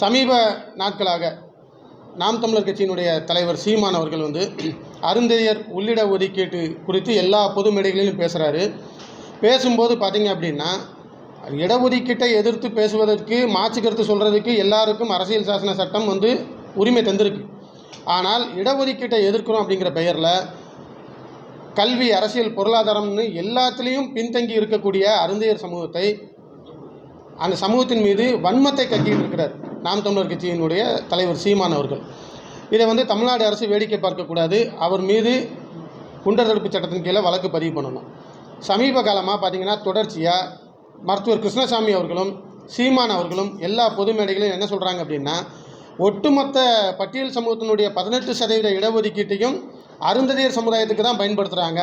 சமீப நாட்களாக நாம் தமிழர் கட்சியினுடைய தலைவர் சீமான் அவர்கள் வந்து அருந்தையர் உள்ளிட ஒதுக்கீட்டு குறித்து எல்லா பொது மேடைகளிலும் பேசுகிறாரு பேசும்போது பார்த்தீங்க அப்படின்னா இடஒதுக்கீட்டை எதிர்த்து பேசுவதற்கு மாற்று கருத்து சொல்கிறதுக்கு எல்லாருக்கும் அரசியல் சாசன சட்டம் வந்து உரிமை தந்திருக்கு. ஆனால் இடஒதுக்கீட்டை எதிர்க்கிறோம் அப்படிங்கிற பெயரில் கல்வி அரசியல் பொருளாதாரம்னு எல்லாத்துலேயும் பின்தங்கி இருக்கக்கூடிய அருந்தையர் சமூகத்தை அந்த சமூகத்தின் மீது வன்மத்தை கட்டிட்டு இருக்கிறார். நாம் தமிழர் கட்சியினுடைய தலைவர் சீமான் அவர்கள். இதை வந்து தமிழ்நாடு அரசு வேடிக்கை பார்க்கக்கூடாது. அவர் மீது குண்டர் தடுப்பு சட்டத்தின் கீழே வழக்கு பதிவு பண்ணணும். சமீப காலமாக பார்த்தீங்கன்னா தொடர்ச்சியாக மருத்துவர் கிருஷ்ணசாமி அவர்களும் சீமான் அவர்களும் எல்லா பொது மேடைகளையும் என்ன சொல்கிறாங்க அப்படின்னா ஒட்டுமொத்த பட்டியல் சமூகத்தினுடைய பதினெட்டு சதவீத இடஒதுக்கீட்டையும் அருந்ததியர் சமுதாயத்துக்கு தான் பயன்படுத்துகிறாங்க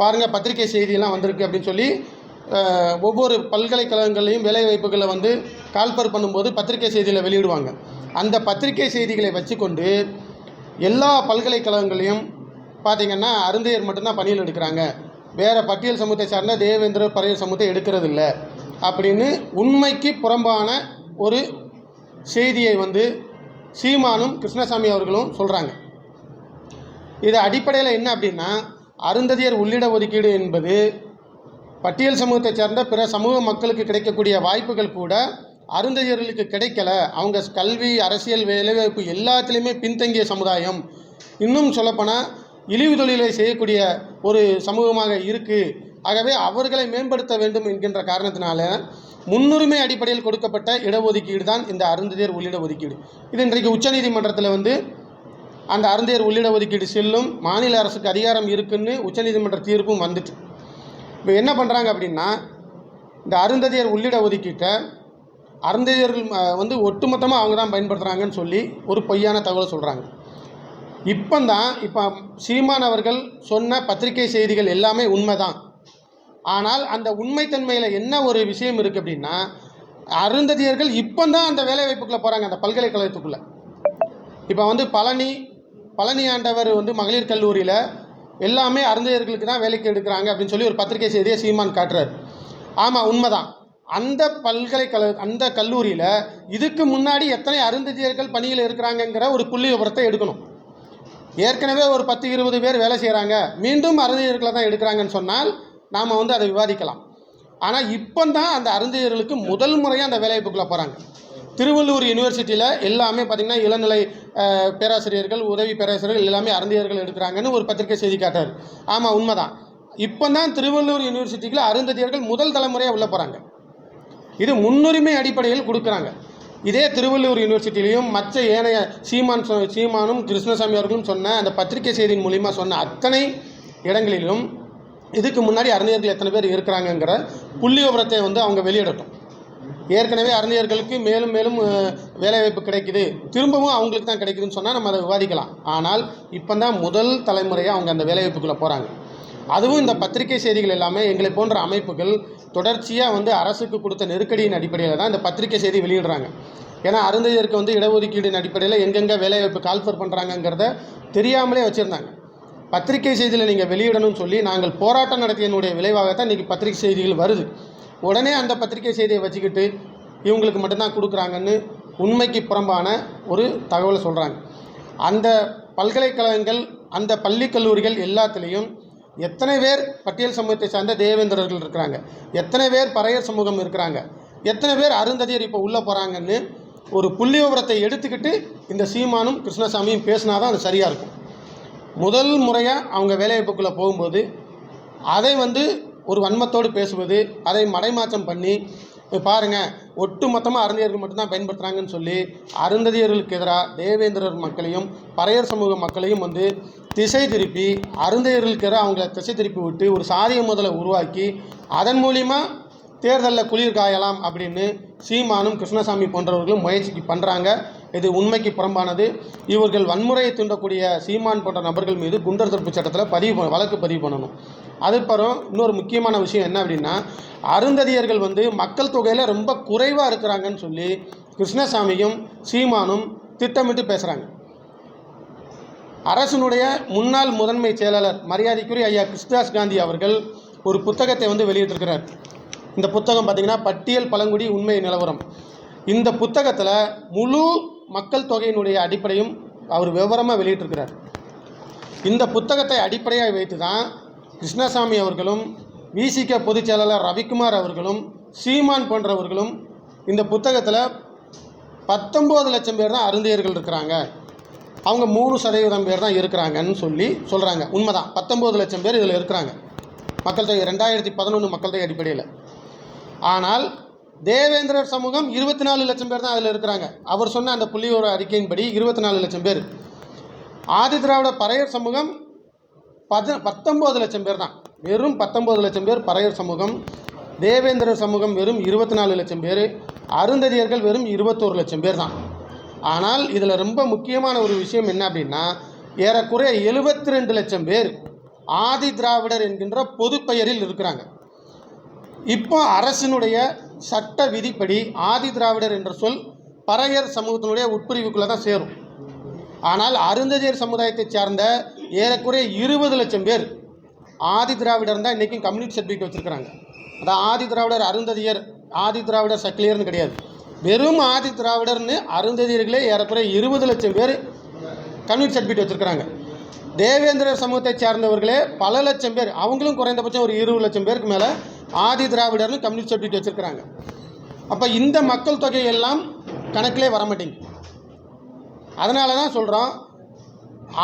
பாருங்கள் பத்திரிகை செய்தியெல்லாம் வந்திருக்கு அப்படின்னு சொல்லி ஒவ்வொரு பல்கலைக்கழகங்கள்லையும் வேலைவாய்ப்புகளை வந்து கால்பர் பண்ணும்போது பத்திரிகை செய்தியில் வெளியிடுவாங்க. அந்த பத்திரிகை செய்திகளை வச்சுக்கொண்டு எல்லா பல்கலைக்கழகங்களையும் பார்த்திங்கன்னா அருந்தையர் மட்டும்தான் பணியில் எடுக்கிறாங்க. வேறு பட்டியல் சமூகத்தை சார்ந்த தேவேந்திர பறையர் சமூகத்தை எடுக்கிறது இல்லை அப்படின்னு உண்மைக்கு புறம்பான ஒரு செய்தியை வந்து சீமானும் கிருஷ்ணசாமி அவர்களும் சொல்கிறாங்க இது அடிப்படையில் என்ன அப்படின்னா அருந்ததியர் உள்ளிட ஒதுக்கீடு என்பது பட்டியல் சமூகத்தை சேர்ந்த பிற சமூக மக்களுக்கு கிடைக்கக்கூடிய வாய்ப்புகள் கூட அருந்தையர்களுக்கு கிடைக்கல. அவங்க கல்வி அரசியல் வேலைவாய்ப்பு எல்லாத்துலேயுமே பின்தங்கிய சமுதாயம். இன்னும் சொல்லப்போனால் இழிவு தொழிலை செய்யக்கூடிய ஒரு சமூகமாக இருக்குது ஆகவே அவர்களை மேம்படுத்த வேண்டும் என்கின்ற காரணத்தினால முன்னுரிமை அடிப்படையில் கொடுக்கப்பட்ட இடஒதுக்கீடு தான் இந்த அருந்ததியர் உள்ளிட ஒதுக்கீடு. இது இன்றைக்கு உச்சநீதிமன்றத்தில் வந்து அந்த அருந்தையர் உள்ளிட ஒதுக்கீடு செல்லும் மாநில அரசுக்கு அதிகாரம் இருக்குன்னு உச்சநீதிமன்ற தீர்ப்பும் வந்துட்டு. இப்போ என்ன பண்ணுறாங்க அப்படின்னா இந்த அருந்ததியர் உள்ளிட ஒதுக்கீட்டை அருந்ததியர்கள் வந்து ஒட்டுமொத்தமாக அவங்க தான் பயன்படுத்துகிறாங்கன்னு சொல்லி ஒரு பொய்யான தகவலை சொல்கிறாங்க இப்போந்தான் இப்போ சீமான் அவர்கள் சொன்ன பத்திரிகை செய்திகள் எல்லாமே உண்மை தான் ஆனால் அந்த உண்மைத்தன்மையில் என்ன ஒரு விஷயம் இருக்குது அப்படின்னா அருந்ததியர்கள் இப்போ தான் அந்த வேலைவாய்ப்புக்குள்ளே போகிறாங்க அந்த பல்கலைக்கழகத்துக்குள்ளே. இப்போ வந்து பழனி பழனி ஆண்டவர் வந்து மகளிர் கல்லூரியில் எல்லாமே அருந்தையர்களுக்கு தான் வேலைக்கு எடுக்கிறாங்க அப்படின்னு சொல்லி ஒரு பத்திரிகை செய்தியை சீமான் காட்டுறார். ஆமாம் உண்மைதான். அந்த பல்கலைக்கழக அந்த கல்லூரியில் இதுக்கு முன்னாடி எத்தனை அருந்ததியர்கள் பணியில் இருக்கிறாங்கங்கிற ஒரு புள்ளி விவரத்தை எடுக்கணும். ஏற்கனவே ஒரு பத்து இருபது பேர் வேலை செய்கிறாங்க மீண்டும் அருந்தையர்களை தான் எடுக்கிறாங்கன்னு சொன்னால் நாம் வந்து அதை விவாதிக்கலாம். ஆனால் இப்போ தான் அந்த அருந்தையர்களுக்கு முதல் முறையாக அந்த வேலைவாய்ப்புக்குள்ளே போகிறாங்க திருவள்ளூர் யூனிவர்சிட்டியில் எல்லாமே பார்த்திங்கன்னா இளநிலை பேராசிரியர்கள் உதவி பேராசிரியர்கள் எல்லாமே அருந்தியர்கள் எடுக்கிறாங்கன்னு ஒரு பத்திரிகை செய்தி காட்டார் ஆமாம் உண்மைதான். இப்போ தான் திருவள்ளூர் யூனிவர்சிட்டிக்குள்ள அருந்ததியர்கள் முதல் தலைமுறையாக உள்ளே போகிறாங்க இது முன்னுரிமை அடிப்படையில் கொடுக்குறாங்க. இதே திருவள்ளூர் யூனிவர்சிட்டிலையும் மற்ற ஏனைய சீமான் சொ- சீமானும் கிருஷ்ணசாமி அவர்களும் சொன்ன அந்த பத்திரிகை செய்தியின் மூலிமா சொன்ன அத்தனை இடங்களிலும் இதுக்கு முன்னாடி அறிஞர்கள் எத்தனை பேர் இருக்கிறாங்கங்கிற புள்ளி விவரத்தை வந்து அவங்க வெளியிடட்டும். ஏற்கனவே அறிஞர்களுக்கு மேலும் மேலும் வேலைவாய்ப்பு கிடைக்குது. திரும்பவும் அவங்களுக்கு தான் கிடைக்குதுன்னு சொன்னால் நம்ம அதை விவாதிக்கலாம். ஆனால் இப்போ தான் முதல் தலைமுறையாக அவங்க அந்த வேலைவாய்ப்புக்குள்ளே போகிறாங்க அதுவும் இந்த பத்திரிகை செய்திகள் எல்லாமே எங்களை போன்ற அமைப்புகள் தொடர்ச்சியாக வந்து அரசுக்கு கொடுத்த நெருக்கடியின் அடிப்படையில் தான் இந்த பத்திரிகை செய்தி வெளியிடுறாங்க. ஏன்னா அருந்தையருக்கு வந்து இடஒதுக்கீடின் அடிப்படையில் எங்கெங்கே வேலைவாய்ப்பு கால்ஃபர் பண்ணுறாங்கங்கிறத தெரியாமலே வச்சுருந்தாங்க. பத்திரிகை செய்தியில் நீங்கள் வெளியிடணும்னு சொல்லி நாங்கள் போராட்டம் நடத்தியனுடைய விளைவாகத்தான் இன்றைக்கி பத்திரிகை செய்திகள் வருது. உடனே அந்த பத்திரிகை செய்தியை வச்சுக்கிட்டு இவங்களுக்கு மட்டும்தான் கொடுக்குறாங்கன்னு உண்மைக்கு புறம்பான ஒரு தகவலை சொல்கிறாங்க அந்த பல்கலைக்கழகங்கள் அந்த பள்ளி கல்லூரிகள் எல்லாத்துலேயும் எத்தனை பேர் பட்டியல் சமூகத்தை சார்ந்த தேவேந்திரர்கள் இருக்கிறாங்க? எத்தனை பேர் பறையர் சமூகம் இருக்கிறாங்க? எத்தனை பேர் அருந்ததியர் இப்போ உள்ளே போகிறாங்கன்னு ஒரு புள்ளி விவரத்தை எடுத்துக்கிட்டு இந்த சீமானும் கிருஷ்ணசாமியும் பேசினா தான் அது சரியாக இருக்கும். முதல் முறையாக அவங்க வேலைவாய்ப்புக்குள்ளே போகும்போது அதை வந்து ஒரு வன்மத்தோடு பேசுவது அதை மடைமாற்றம் பண்ணி பாருங்கள் ஒட்டு மொத்தமாக அருந்தியர்கள் மட்டும்தான் பயன்படுத்துகிறாங்கன்னு சொல்லி அருந்ததியர்களுக்கு எதிராக தேவேந்திரர் மக்களையும் பறையர் சமூக மக்களையும் வந்து திசை திருப்பி அருந்தையர்களுக்கு எதிராக அவங்கள திசை திருப்பி விட்டு ஒரு சாதிய முதலை உருவாக்கி அதன் மூலிமா தேர்தலில் குளிர் காயலாம் அப்படின்னு சீமானும் கிருஷ்ணசாமி போன்றவர்களும் முயற்சிக்கு பண்ணுறாங்க இது உண்மைக்கு புறம்பானது. இவர்கள் வன்முறையை தூண்டக்கூடிய சீமான் போன்ற நபர்கள் மீது குண்டர் தடுப்பு சட்டத்தில் பதிவு பண்ண- வழக்கு பதிவு பண்ணணும். அதுக்கப்புறம் இன்னொரு முக்கியமான விஷயம் என்ன அப்படின்னா அருந்ததியர்கள் வந்து மக்கள் தொகையில் ரொம்ப குறைவாக இருக்கிறாங்கன்னு சொல்லி கிருஷ்ணசாமியும் சீமானும் திட்டமிட்டு பேசுகிறாங்க அரசினுடைய முன்னாள் முதன்மை செயலாளர் மரியாதைக்குரிய ஐயா கிருஷ்ணதாஸ் காந்தி அவர்கள் ஒரு புத்தகத்தை வந்து வெளியிட்டிருக்கிறார். இந்த புத்தகம் பார்த்திங்கன்னா பட்டியல் பழங்குடி உண்மை நிலவரம். இந்த புத்தகத்தில் முழு மக்கள் தொகையினுடைய அடிப்படையும் அவர் விவரமாக வெளியிட்டிருக்கிறார். இந்த புத்தகத்தை அடிப்படையாக வைத்து தான் கிருஷ்ணசாமி அவர்களும் விசிக பொதுச் செயலாளர் ரவிக்குமார் அவர்களும் சீமான் போன்றவர்களும் இந்த புத்தகத்தில் பத்தொம்போது லட்சம் பேர் தான் அருந்தியர்கள் இருக்கிறாங்க. அவங்க மூணு சதவீதம் பேர் தான் இருக்கிறாங்கன்னு சொல்லி சொல்கிறாங்க உண்மைதான். பத்தொம்போது லட்சம் பேர் இதில் இருக்கிறாங்க. மக்கள் தொகை ரெண்டாயிரத்தி பதினொன்று மக்கள் தொகை அடிப்படையில். ஆனால் தேவேந்திரர் சமூகம் இருபத்தி நாலு லட்சம் பேர் தான் அதில் இருக்கிறாங்க. அவர் சொன்ன அந்த புள்ளியோர அறிக்கையின்படி இருபத்தி நாலு லட்சம் பேர். ஆதி திராவிட பறையர் சமூகம் பத பத்தொம்போது லட்சம் பேர் தான். வெறும் பத்தொம்போது லட்சம் பேர் பறையர் சமூகம் தேவேந்திரர் சமூகம் வெறும் இருபத்தி நாலு லட்சம் பேர் அருந்ததியர்கள் வெறும் இருபத்தோரு லட்சம் பேர் தான். ஆனால் இதில் ரொம்ப முக்கியமான ஒரு விஷயம் என்ன அப்படின்னா ஏறக்குறைய எழுபத்தி ரெண்டு லட்சம் பேர் ஆதி திராவிடர் என்கின்ற பொது பெயரில் இருக்கிறாங்க. இப்போ அரசினுடைய சட்ட விதிப்படி ஆதி திராவிடர் என்ற சொல் பறையர் சமூகத்தினுடைய உட்பிரிவுக்குள்ளே தான் சேரும். ஆனால் அருந்ததியர் சமுதாயத்தைச் சார்ந்த ஏறக்குறைய இருபது லட்சம் பேர் ஆதி திராவிடர் தான் இன்றைக்கும் கம்யூனிட்டி சர்டிஃபிகேட் வச்சுருக்கிறாங்க. அதான் ஆதி திராவிடர் அருந்ததியர் ஆதி திராவிடர் சக்கிலியர்னு கிடையாது. வெறும் ஆதி திராவிடர்னு அருந்ததியர்களே ஏறக்குறைய இருபது லட்சம் பேர் கம்யூனிட்டி சர்டிஃபிகேட் வச்சுருக்கிறாங்க. தேவேந்திரர் சமூகத்தைச் சார்ந்தவர்களே பல லட்சம் பேர் அவங்களும் குறைந்தபட்சம் ஒரு இருபது லட்சம் பேருக்கு மேலே ஆதி திராவிடர்னு கம்யூனிஸ்ட் சர்டிஃபிகேட் வச்சுருக்கிறாங்க. அப்போ இந்த மக்கள் தொகை எல்லாம் கணக்கிலே வர மாட்டேங்குது. அதனால தான் சொல்கிறோம்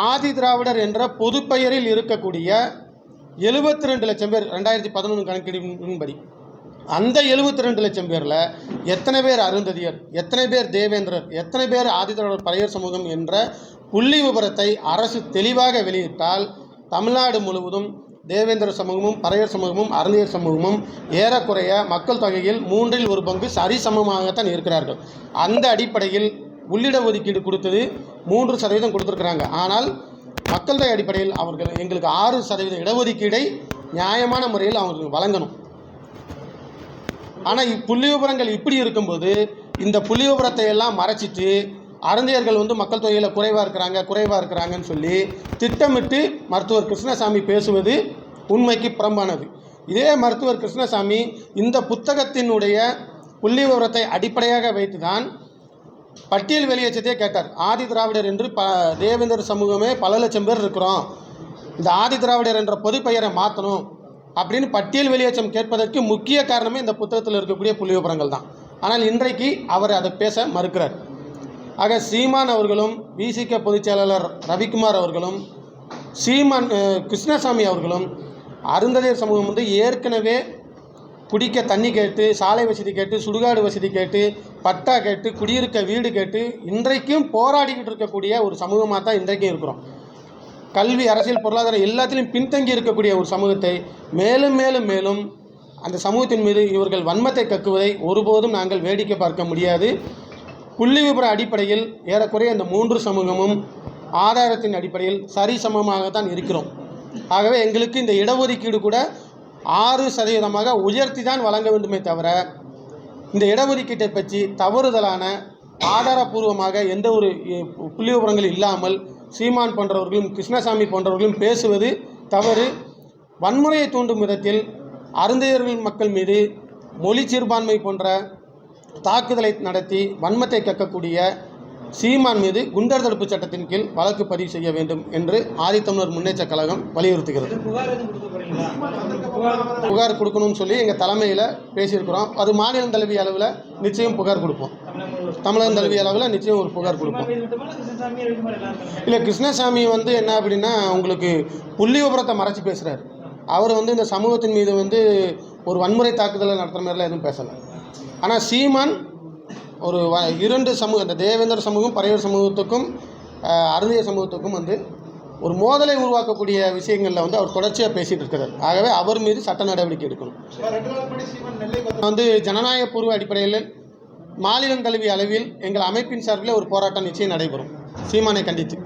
ஆதி திராவிடர் என்ற பொதுப்பெயரில் இருக்கக்கூடிய எழுபத்தி ரெண்டு லட்சம் பேர் ரெண்டாயிரத்தி பதினொன்று கணக்கெடுப்பின்படி அந்த எழுபத்தி ரெண்டு லட்சம் பேரில் எத்தனை பேர் அருந்ததியர் எத்தனை பேர் தேவேந்திரர் எத்தனை பேர் ஆதிதிராவிடர் பழையர் சமூகம் என்ற புள்ளி விவரத்தை அரசு தெளிவாக வெளியிட்டால் தமிழ்நாடு முழுவதும் தேவேந்திர சமூகமும் பறையர் சமூகமும் அறநியர் சமூகமும் ஏறக்குறைய மக்கள் தொகையில் மூன்றில் ஒரு பங்கு சரிசமமாகத்தான் இருக்கிறார்கள். அந்த அடிப்படையில் உள்ளிட ஒதுக்கீடு கொடுத்தது மூன்று சதவீதம் கொடுத்துருக்குறாங்க. ஆனால் மக்கள் தொகை அடிப்படையில் அவர்கள் எங்களுக்கு ஆறு சதவீத இடஒதுக்கீடை நியாயமான முறையில் அவங்களுக்கு வழங்கணும். ஆனால் புள்ளி விவரங்கள் இப்படி இருக்கும்போது இந்த புள்ளி விவரத்தை எல்லாம் மறைச்சிட்டு அருந்தையர்கள் வந்து மக்கள் தொகையில் குறைவாக இருக்கிறாங்க குறைவாக இருக்கிறாங்கன்னு சொல்லி திட்டமிட்டு மருத்துவர் கிருஷ்ணசாமி பேசுவது உண்மைக்கு புறம்பானது. இதே மருத்துவர் கிருஷ்ணசாமி இந்த புத்தகத்தினுடைய புள்ளி விவரத்தை அடிப்படையாக வைத்து தான் பட்டியல் வெளியேற்றத்தையே கேட்டார். ஆதி திராவிடர் என்று ப தேவேந்தர் சமூகமே பல லட்சம் பேர் இருக்கிறோம். இந்த ஆதி திராவிடர் என்ற பொது பெயரை மாற்றணும் அப்படின்னு பட்டியல் வெளியேற்றம் கேட்பதற்கு முக்கிய காரணமே இந்த புத்தகத்தில் இருக்கக்கூடிய புள்ளி விவரங்கள் தான் ஆனால் இன்றைக்கு அவர் அதை பேச மறுக்கிறார். ஆக சீமான் அவர்களும் விசிக பொதுச்செயலாளர் ரவிக்குமார் அவர்களும் சீமான் கிருஷ்ணசாமி அவர்களும் அருந்ததியர் சமூகம் வந்து ஏற்கனவே குடிக்க தண்ணி கேட்டு சாலை வசதி கேட்டு சுடுகாடு வசதி கேட்டு பட்டா கேட்டு குடியிருக்க வீடு கேட்டு இன்றைக்கும் போராடிக்கிட்டு இருக்கக்கூடிய ஒரு சமூகமாக தான் இன்றைக்கும் இருக்கிறோம். கல்வி அரசியல் பொருளாதாரம் எல்லாத்திலையும் பின்தங்கி இருக்கக்கூடிய ஒரு சமூகத்தை மேலும் மேலும் மேலும் அந்த சமூகத்தின் மீது இவர்கள் வன்மத்தை கக்குவதை ஒருபோதும் நாங்கள் வேடிக்கை பார்க்க முடியாது. புள்ளி விபர அடிப்படையில் ஏறக்குறைய இந்த மூன்று சமூகமும் ஆதாரத்தின் அடிப்படையில் சரிசமமாகத்தான் இருக்கிறோம். ஆகவே எங்களுக்கு இந்த இடஒதுக்கீடு கூட ஆறு சதவீதமாக உயர்த்தி தான் வழங்க வேண்டுமே தவிர இந்த இடஒதுக்கீட்டை பற்றி தவறுதலான ஆதாரபூர்வமாக எந்த ஒரு புள்ளி விவரங்கள் இல்லாமல் சீமான் போன்றவர்களும் கிருஷ்ணசாமி போன்றவர்களும் பேசுவது தவறு. வன்முறையை தூண்டும் விதத்தில் அருந்தையர்கள் மக்கள் மீது மொழி சிறுபான்மை போன்ற தாக்குதலை நடத்தி வன்மத்தை கக்கக்கூடிய சீமான் மீது குண்டர் தடுப்பு சட்டத்தின் கீழ் வழக்கு பதிவு செய்ய வேண்டும் என்று ஆதித்தமிழர் முன்னேற்ற கழகம் வலியுறுத்துகிறது. புகார் கொடுக்கணும்னு சொல்லி எங்கள் தலைமையில் பேசியிருக்கிறோம். அது மாநிலம் தழுவிய அளவில் நிச்சயம் புகார் கொடுப்போம். தமிழகம் முழுவதும். தழுவிய அளவில் நிச்சயம் ஒரு புகார் கொடுப்போம். இல்லை கிருஷ்ணசாமி வந்து என்ன அப்படின்னா உங்களுக்கு புள்ளி விபரத்தை மறைச்சி பேசுகிறார் அவர் வந்து இந்த சமூகத்தின் மீது வந்து ஒரு வன்முறை தாக்குதலை நடத்துகிற மாதிரிலாம் எதுவும் பேசலை. ஆனால் சீமான் ஒரு வ இரண்டு சமூகம் இந்த தேவேந்திர சமூகம் பறையர் சமூகத்துக்கும் அஹ், அருந்திய சமூகத்துக்கும் வந்து ஒரு மோதலை உருவாக்கக்கூடிய விஷயங்களில் வந்து அவர் தொடர்ச்சியாக பேசிகிட்டு இருக்கிறார். ஆகவே அவர் மீது சட்ட நடவடிக்கை எடுக்கணும். வந்து ஜனநாயக பூர்வ அடிப்படையில் மாநிலம் தழுவிய அளவில் எங்கள் அமைப்பின் சார்பில் ஒரு போராட்டம் நிச்சயம் நடைபெறும். சீமானை கண்டித்து.